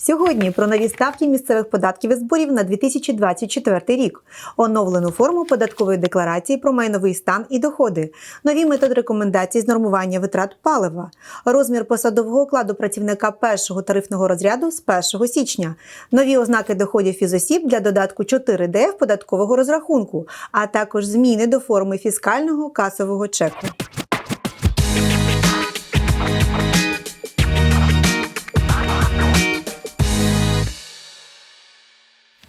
Сьогодні про нові ставки місцевих податків і зборів на 2024 рік, оновлену форму податкової декларації про майновий стан і доходи, нові методи рекомендацій з нормування витрат палива, розмір посадового окладу працівника першого тарифного розряду з 1 січня, нові ознаки доходів фізосіб для додатку 4D податкового розрахунку, а також зміни до форми фіскального касового чеку.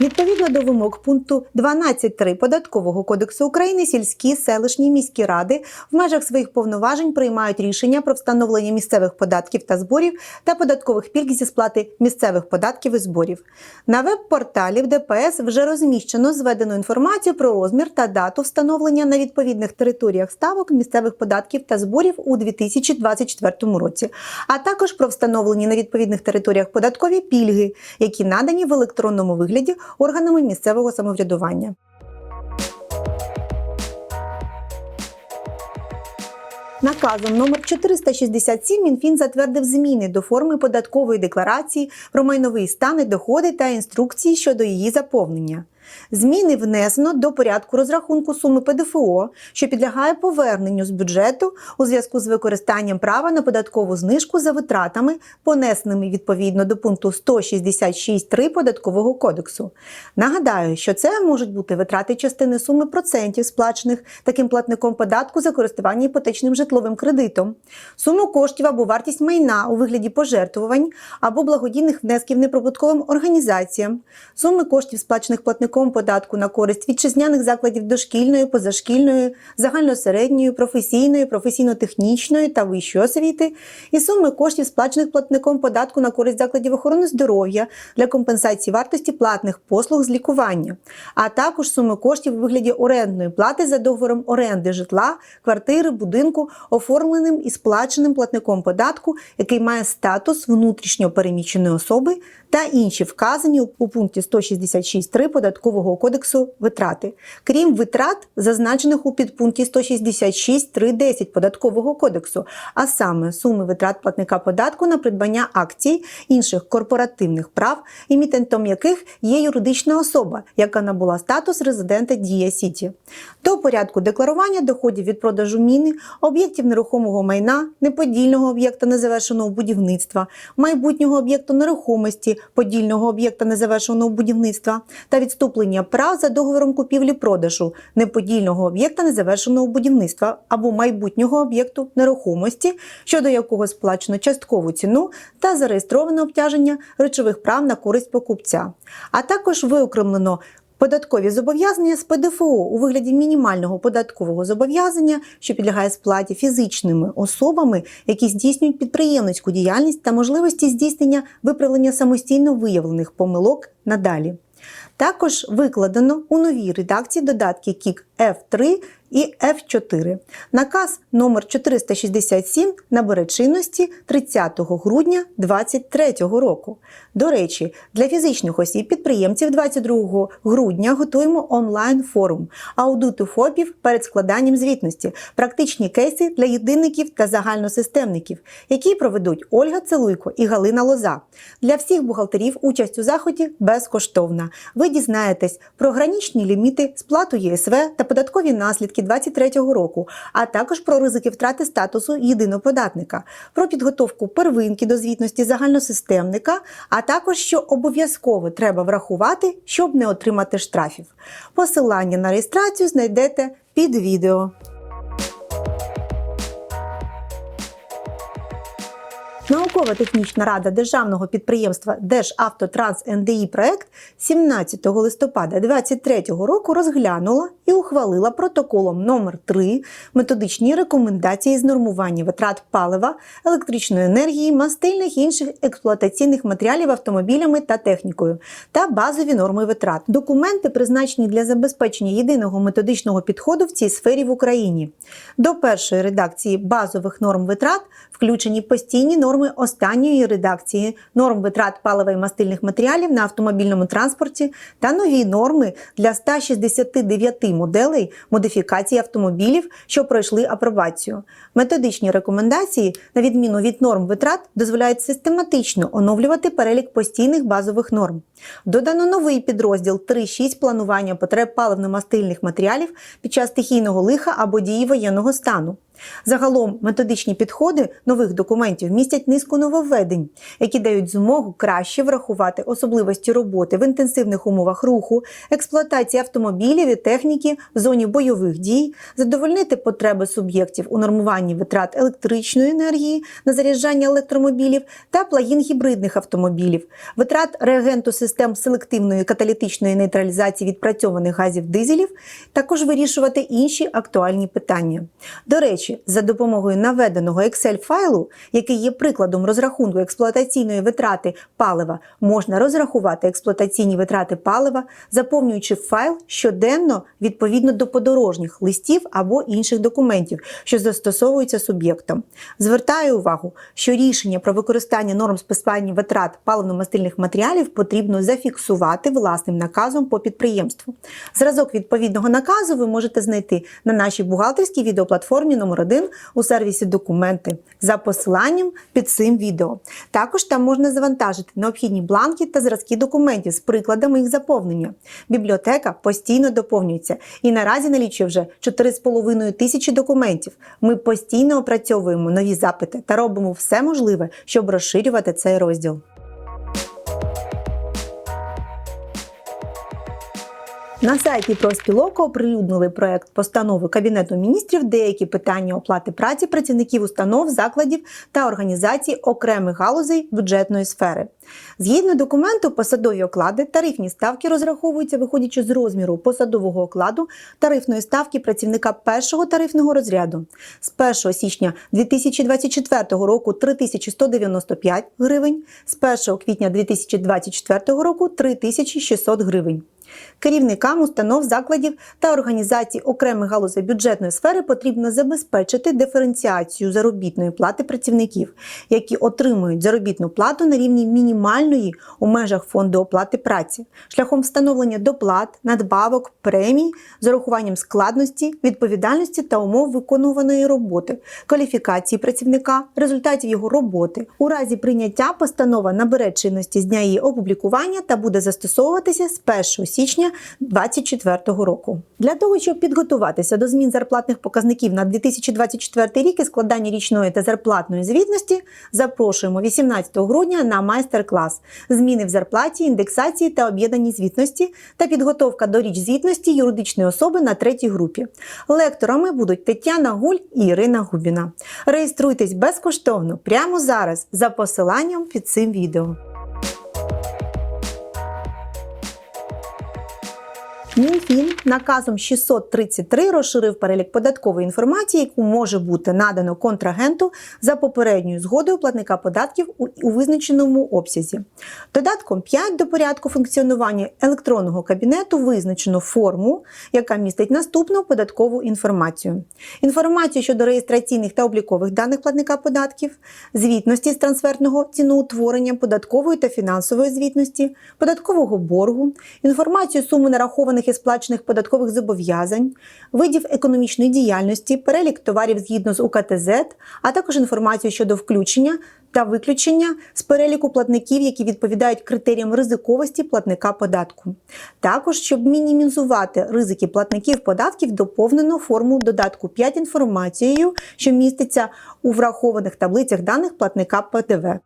Відповідно до вимог пункту 12.3 Податкового кодексу України, сільські, селищні, міські ради в межах своїх повноважень приймають рішення про встановлення місцевих податків та зборів та податкових пільг зі сплати місцевих податків і зборів. На веб-порталі в ДПС вже розміщено зведену інформацію про розмір та дату встановлення на відповідних територіях ставок місцевих податків та зборів у 2024 році, а також про встановлені на відповідних територіях податкові пільги, які надані в електронному вигляді органами місцевого самоврядування. Наказом номер 467 Мінфін затвердив зміни до форми податкової декларації про майновий стан і доходи та інструкції щодо її заповнення. Зміни внесено до порядку розрахунку суми ПДФО, що підлягає поверненню з бюджету у зв'язку з використанням права на податкову знижку за витратами, понесеними відповідно до пункту 166.3 податкового кодексу. Нагадаю, що це можуть бути витрати частини суми процентів, сплачених таким платником податку за користування іпотечним житловим кредитом, суму коштів або вартість майна у вигляді пожертвувань або благодійних внесків неприбутковим організаціям, суми коштів, сплачених платником податку на користь вітчизняних закладів дошкільної, позашкільної, загальносередньої, професійної, професійно-технічної та вищої освіти, і суми коштів, сплачених платником податку на користь закладів охорони здоров'я для компенсації вартості платних послуг з лікування, а також суми коштів у вигляді орендної плати за договором оренди житла, квартири, будинку, оформленим і сплаченим платником податку, який має статус внутрішньо переміщеної особи та інші вказані у пункті 166.3 податкового кодексу витрати, крім витрат, зазначених у підпункті 166.3.10 податкового кодексу, а саме суми витрат платника податку на придбання акцій інших корпоративних прав, емітентом яких є юридична особа, яка набула статус резидента Дія Сіті, до порядку декларування доходів від продажу міни, об'єктів нерухомого майна, неподільного об'єкта незавершеного будівництва, майбутнього об'єкту нерухомості, подільного об'єкта незавершеного будівництва та відступлення прав за договором купівлі-продажу неподільного об'єкта незавершеного будівництва або майбутнього об'єкту нерухомості, щодо якого сплачено часткову ціну та зареєстроване обтяження речових прав на користь покупця, а також виокремлено Податкові зобов'язання з ПДФО у вигляді мінімального податкового зобов'язання, що підлягає сплаті фізичними особами, які здійснюють підприємницьку діяльність та можливості здійснення виправлення самостійно виявлених помилок надалі. Також викладено у новій редакції додатки КІК F3 і F4. Наказ номер 467 набере чинності 30 грудня 2023 року. До речі, для фізичних осіб підприємців 22 грудня готуємо онлайн форум аудиту ФОПів перед складанням звітності, практичні кейси для єдинників та загальносистемників, які проведуть Ольга Целуйко і Галина Лоза. Для всіх бухгалтерів участь у заході безкоштовна. Ви дізнаєтесь про граничні ліміти, сплату ЄСВ та податкові наслідки 2023 року, а також про ризики втрати статусу єдиноподатника, про підготовку первинки до звітності загальносистемника, а також що обов'язково треба врахувати, щоб не отримати штрафів. Посилання на реєстрацію знайдете під відео. Наукова-технічна рада державного підприємства Державтотранс НДІ проект 17 листопада 2023 року розглянула і ухвалила протоколом номер 3 методичні рекомендації з нормування витрат палива, електричної енергії, мастильних і інших експлуатаційних матеріалів автомобілями та технікою та базові норми витрат. Документи призначені для забезпечення єдиного методичного підходу в цій сфері в Україні. До першої редакції базових норм витрат включені постійні норми норми останньої редакції норм витрат палива і мастильних матеріалів на автомобільному транспорті та нові норми для 169 моделей модифікації автомобілів, що пройшли апробацію. Методичні рекомендації, на відміну від норм витрат, дозволяють систематично оновлювати перелік постійних базових норм. Додано новий підрозділ 3.6 планування потреб паливно-мастильних матеріалів під час стихійного лиха або дії воєнного стану. Загалом методичні підходи нових документів містять низку нововведень, які дають змогу краще врахувати особливості роботи в інтенсивних умовах руху, експлуатації автомобілів і техніки в зоні бойових дій, задовольнити потреби суб'єктів у нормуванні витрат електричної енергії на заряджання електромобілів та плагін гібридних автомобілів, витрат реагенту систем селективної каталітичної нейтралізації відпрацьованих газів дизелів, також вирішувати інші актуальні питання. До речі, за допомогою наведеного Excel-файлу, який є прикладом розрахунку експлуатаційної витрати палива, можна розрахувати експлуатаційні витрати палива, заповнюючи файл щоденно відповідно до подорожніх листів або інших документів, що застосовуються суб'єктом. Звертаю увагу, що рішення про використання норм списання витрат паливно-мастильних матеріалів потрібно зафіксувати власним наказом по підприємству. Зразок відповідного наказу ви можете знайти на нашій бухгалтерській відеоплатформі номер 1 у сервісі Документи за посиланням під цим відео. Також там можна завантажити необхідні бланки та зразки документів з прикладами їх заповнення. Бібліотека постійно доповнюється і наразі налічує вже 4,5 тисячі документів. Ми постійно опрацьовуємо нові запити та робимо все можливе, щоб розширювати цей розділ. На сайті профспілок оприлюднили проект постанови Кабінету міністрів деякі питання оплати праці працівників установ, закладів та організацій окремих галузей бюджетної сфери. Згідно документу, посадові оклади, тарифні ставки розраховуються, виходячи з розміру посадового окладу тарифної ставки працівника першого тарифного розряду. З 1 січня 2024 року 3195 гривень, з 1 квітня 2024 року 3600 гривень. Керівникам установ, закладів та організацій окремих галузей бюджетної сфери потрібно забезпечити диференціацію заробітної плати працівників, які отримують заробітну плату на рівні мінімальної у межах фонду оплати праці, шляхом встановлення доплат, надбавок, премій з урахуванням складності, відповідальності та умов виконуваної роботи, кваліфікації працівника, результатів його роботи. У разі прийняття постанова набере чинності з дня її опублікування та буде застосовуватися з 1 січня 2024 року. Для того, щоб підготуватися до змін зарплатних показників на 2024 рік і складання річної та зарплатної звітності, запрошуємо 18 грудня на майстер-клас зміни в зарплаті, індексації та об'єднані звітності та підготовка до річ звітності юридичної особи на третій групі. Лекторами будуть Тетяна Гуль і Ірина Губіна. Реєструйтесь безкоштовно прямо зараз за посиланням під цим відео. Мінфін наказом 633 розширив перелік податкової інформації, яку може бути надано контрагенту за попередньою згодою платника податків у, визначеному обсязі. Додатком 5 до порядку функціонування електронного кабінету визначено форму, яка містить наступну податкову інформацію: інформацію щодо реєстраційних та облікових даних платника податків, звітності з трансфертного ціноутворення, податкової та фінансової звітності, податкового боргу, інформацію суми нарахованих і сплачених податкових зобов'язань, видів економічної діяльності, перелік товарів згідно з УКТЗ, а також інформацію щодо включення та виключення з переліку платників, які відповідають критеріям ризиковості платника податку. Також, щоб мінімізувати ризики платників податків, доповнено форму додатку 5 інформацією, що міститься у врахованих таблицях даних платника ПДВ.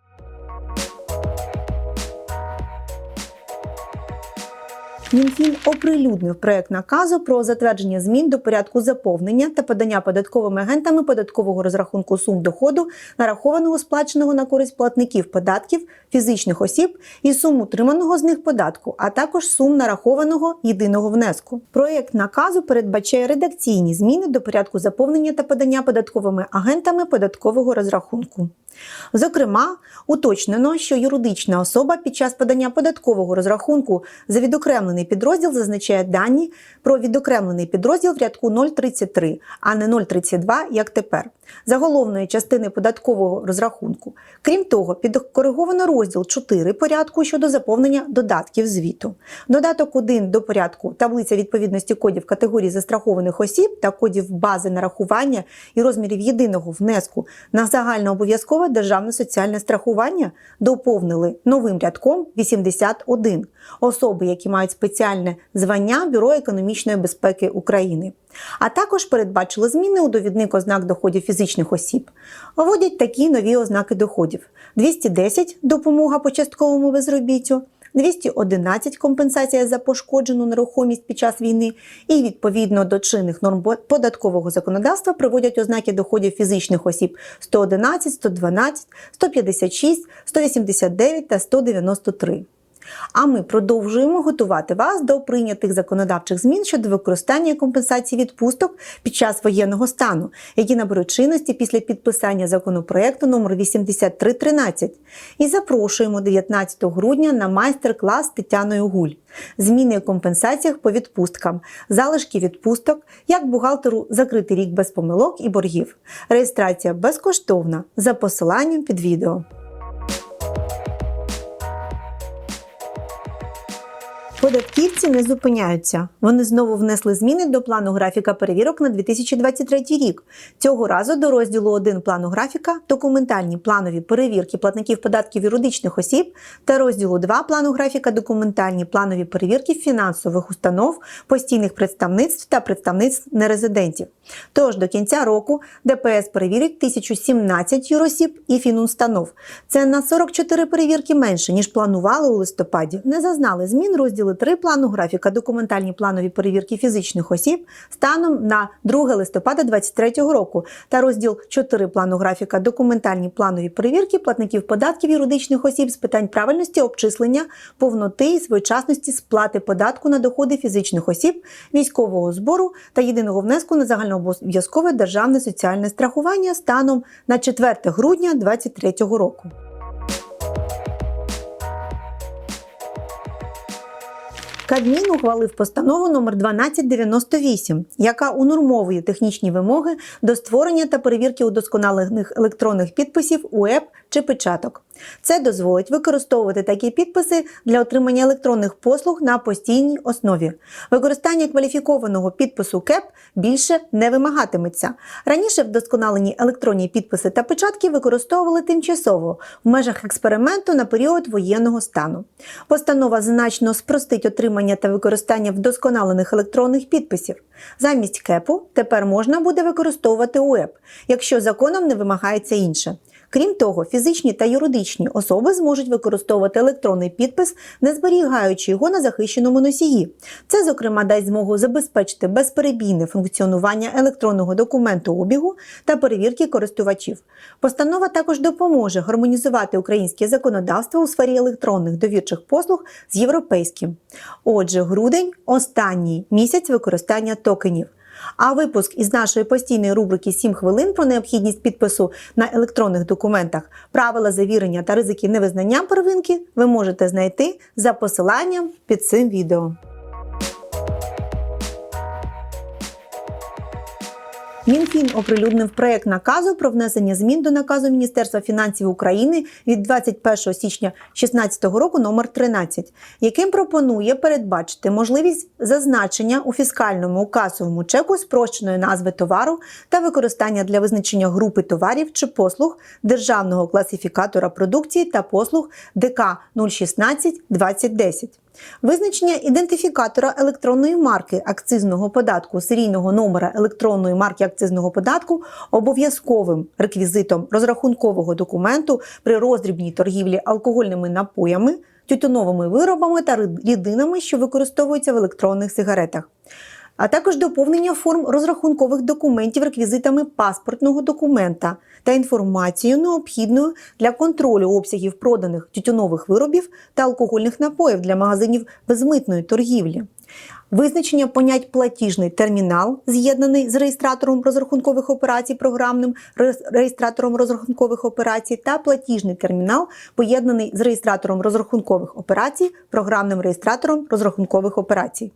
Мінфін оприлюднив проект наказу про затвердження змін до порядку заповнення та подання податковими агентами податкового розрахунку сум доходу, нарахованого сплаченого на користь платників податків фізичних осіб і сум утриманого з них податку, а також сум нарахованого єдиного внеску. Проект наказу передбачає редакційні зміни до порядку заповнення та подання податковими агентами податкового розрахунку. Зокрема, уточнено, що юридична особа під час подання податкового розрахунку за відокремлений підрозділ зазначає дані про відокремлений підрозділ в рядку 033, а не 032, як тепер, заголовної частини податкового розрахунку. Крім того, підкориговано розділ 4 порядку щодо заповнення додатків звіту. Додаток 1 до порядку таблиця відповідності кодів категорії застрахованих осіб та кодів бази нарахування і розмірів єдиного внеску на загальнообов'язкове державне соціальне страхування доповнили новим рядком 81 особи, які мають спеціальне звання Бюро економічної безпеки України. А також передбачили зміни у довідник ознак доходів фізичних осіб. Вводять такі нові ознаки доходів: 210 допомога по частковому безробіттю. 211 компенсація за пошкоджену нерухомість під час війни, і відповідно до чинних норм податкового законодавства приводять ознаки доходів фізичних осіб 111, 112, 156, 189 та 193. А ми продовжуємо готувати вас до прийнятих законодавчих змін щодо використання компенсації відпусток під час воєнного стану, які наберуть чинності після підписання законопроекту номер 8313. І запрошуємо 19 грудня на майстер-клас Тетяною Гуль. Зміни у компенсаціях по відпусткам, залишки відпусток, як бухгалтеру закрити рік без помилок і боргів. Реєстрація безкоштовна за посиланням під відео. Податківці не зупиняються. Вони знову внесли зміни до плану графіка перевірок на 2023 рік. Цього разу до розділу 1 плану графіка документальні планові перевірки платників податків юридичних осіб та розділу 2 плану графіка документальні планові перевірки фінансових установ, постійних представництв та представництв нерезидентів. Тож до кінця року ДПС перевірить 1017 юросіб і фінустанов. Це на 44 перевірки менше ніж планували у листопаді. Не зазнали змін розділи 3 плану графіка документальні планові перевірки фізичних осіб станом на 2 листопада 2023 року та розділ 4 плану графіка документальні планові перевірки платників податків юридичних осіб з питань правильності обчислення, повноти і своєчасності сплати податку на доходи фізичних осіб, військового збору та єдиного внеску на загальнообов'язкове державне соціальне страхування станом на 4 грудня 2023 року. Кабмін ухвалив постанову номер 1298, яка унормовує технічні вимоги до створення та перевірки удосконалених електронних підписів УЕП чи печаток. Це дозволить використовувати такі підписи для отримання електронних послуг на постійній основі. Використання кваліфікованого підпису КЕП більше не вимагатиметься. Раніше вдосконалені електронні підписи та печатки використовували тимчасово в межах експерименту на період воєнного стану. Постанова значно спростить отримання та використання вдосконалених електронних підписів. Замість КЕПу тепер можна буде використовувати УЕП, якщо законом не вимагається інше. Крім того, фізичні та юридичні особи зможуть використовувати електронний підпис, не зберігаючи його на захищеному носії. Це, зокрема, дасть змогу забезпечити безперебійне функціонування електронного документу обігу та перевірки користувачів. Постанова також допоможе гармонізувати українське законодавство у сфері електронних довірчих послуг з європейським. Отже, грудень останній місяць використання токенів. А випуск із нашої постійної рубрики «7 хвилин про необхідність підпису на електронних документах, правила завірення та ризики невизнання первинки ви можете знайти за посиланням під цим відео. Мінфін оприлюднив проект наказу про внесення змін до наказу Міністерства фінансів України від 21 січня 2016 року номер 13, яким пропонує передбачити можливість зазначення у фіскальному касовому чеку спрощеної назви товару та використання для визначення групи товарів чи послуг державного класифікатора продукції та послуг ДК 016 2010. Визначення ідентифікатора електронної марки акцизного податку серійного номера електронної марки акцизного податку обов'язковим реквізитом розрахункового документу при роздрібній торгівлі алкогольними напоями, тютюновими виробами та рідинами, що використовуються в електронних сигаретах. А також доповнення форм розрахункових документів реквізитами паспортного документа та інформацією необхідною для контролю обсягів проданих тютюнових виробів та алкогольних напоїв для магазинів безмитної торгівлі. Визначення понять платіжний термінал, з'єднаний з реєстратором розрахункових операцій, програмним реєстратором розрахункових операцій, та платіжний термінал, поєднаний з реєстратором розрахункових операцій, програмним реєстратором розрахункових операцій.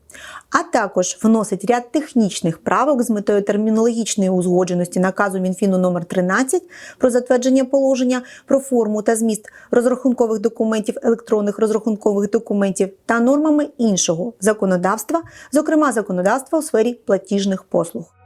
А також вносить ряд технічних правок з метою термінологічної узгодженості наказу Мінфіну номер 13 про затвердження положення про форму та зміст розрахункових документів, електронних розрахункових документів та нормами іншого законодавства, зокрема законодавства у сфері платіжних послуг.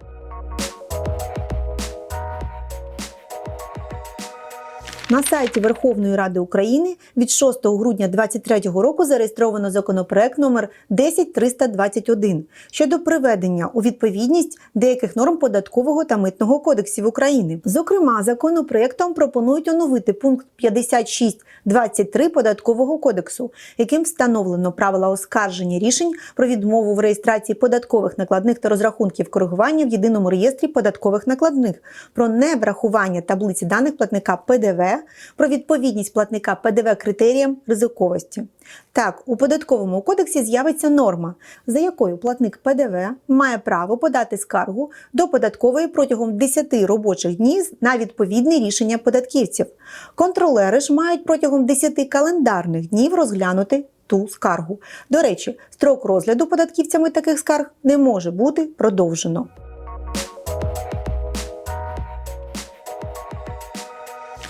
На сайті Верховної Ради України від 6 грудня 2023 року зареєстровано законопроект номер 10321 щодо приведення у відповідність деяких норм податкового та митного кодексів України. Зокрема, законопроектом пропонують оновити пункт 56.23 податкового кодексу, яким встановлено правила оскарження рішень про відмову в реєстрації податкових накладних та розрахунків коригування в єдиному реєстрі податкових накладних, про неврахування таблиці даних платника ПДВ, про відповідність платника ПДВ критеріям ризиковості. Так, у податковому кодексі з'явиться норма, за якою платник ПДВ має право подати скаргу до податкової протягом 10 робочих днів на відповідне рішення податківців. Контролери ж мають протягом 10 календарних днів розглянути ту скаргу. До речі, строк розгляду податківцями таких скарг не може бути продовжено.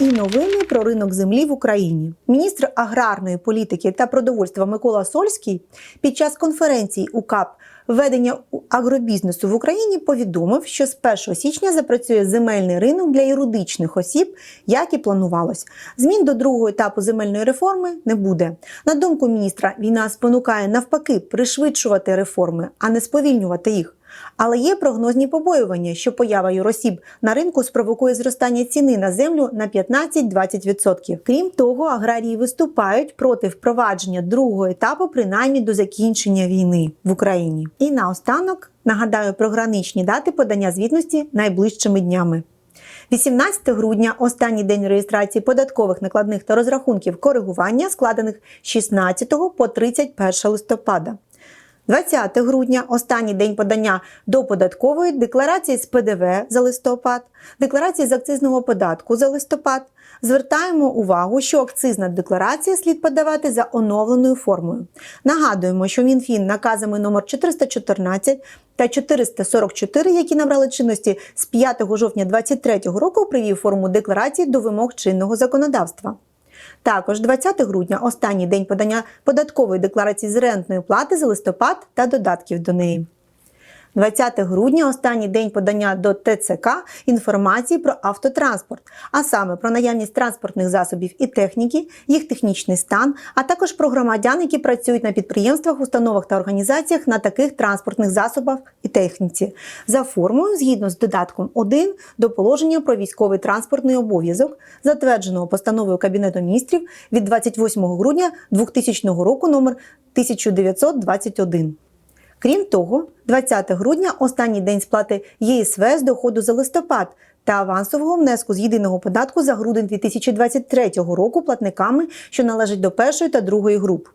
І новини про ринок землі в Україні. Міністр аграрної політики та продовольства Микола Сольський під час конференції УКАП ведення агробізнесу в Україні повідомив, що з 1 січня запрацює земельний ринок для юридичних осіб, як і планувалось. Змін до другого етапу земельної реформи не буде. На думку міністра, війна спонукає навпаки пришвидшувати реформи, а не сповільнювати їх. Але є прогнозні побоювання, що поява юросіб на ринку спровокує зростання ціни на землю на 15-20%. Крім того, аграрії виступають проти впровадження другого етапу, принаймні до закінчення війни в Україні. І наостанок нагадаю про граничні дати подання звітності найближчими днями. 18 грудня останній день реєстрації податкових накладних та розрахунків коригування, складених з 16 по 31 листопада. 20 грудня останній день подання до податкової декларації з ПДВ за листопад, декларації з акцизного податку за листопад. Звертаємо увагу, що акцизна декларація слід подавати за оновленою формою. Нагадуємо, що Мінфін наказами номер 414 та 444, які набрали чинності з 5 жовтня 2023 року, привів форму декларації до вимог чинного законодавства. Також 20 грудня останній день подання податкової декларації з рентної плати за листопад та додатків до неї. 20 грудня останній день подання до ТЦК інформації про автотранспорт, а саме про наявність транспортних засобів і техніки, їх технічний стан, а також про громадян, які працюють на підприємствах, установах та організаціях на таких транспортних засобах і техніці, за формою згідно з додатком 1 до положення про військовий транспортний обов'язок, затвердженого постановою Кабінету міністрів від 28 грудня 2000 року номер 1921. Крім того, 20 грудня останній день сплати ЄСВ з доходу за листопад та авансового внеску з єдиного податку за грудень 2023 року платниками, що належать до першої та другої груп.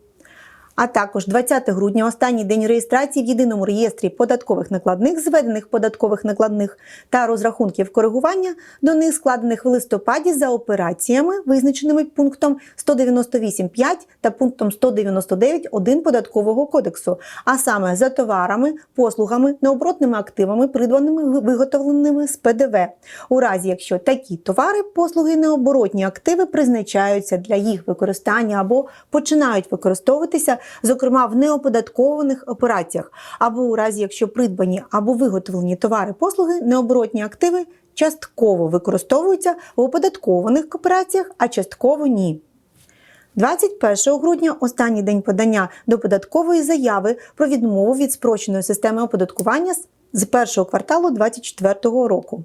А також 20 грудня останній день реєстрації в єдиному реєстрі податкових накладних, зведених податкових накладних та розрахунків коригування до них складених в листопаді за операціями, визначеними пунктом 198.5 та пунктом 199.1 податкового кодексу, а саме за товарами, послугами, необоротними активами, придбаними виготовленими з ПДВ, у разі якщо такі товари, послуги, необоротні активи призначаються для їх використання або починають використовуватися зокрема в неоподаткованих операціях, або у разі, якщо придбані або виготовлені товари послуги, необоротні активи частково використовуються в оподаткованих операціях, а частково ні. 21 грудня останній день подання до податкової заяви про відмову від спрощеної системи оподаткування з першого кварталу 2024 року.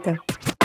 Chaito.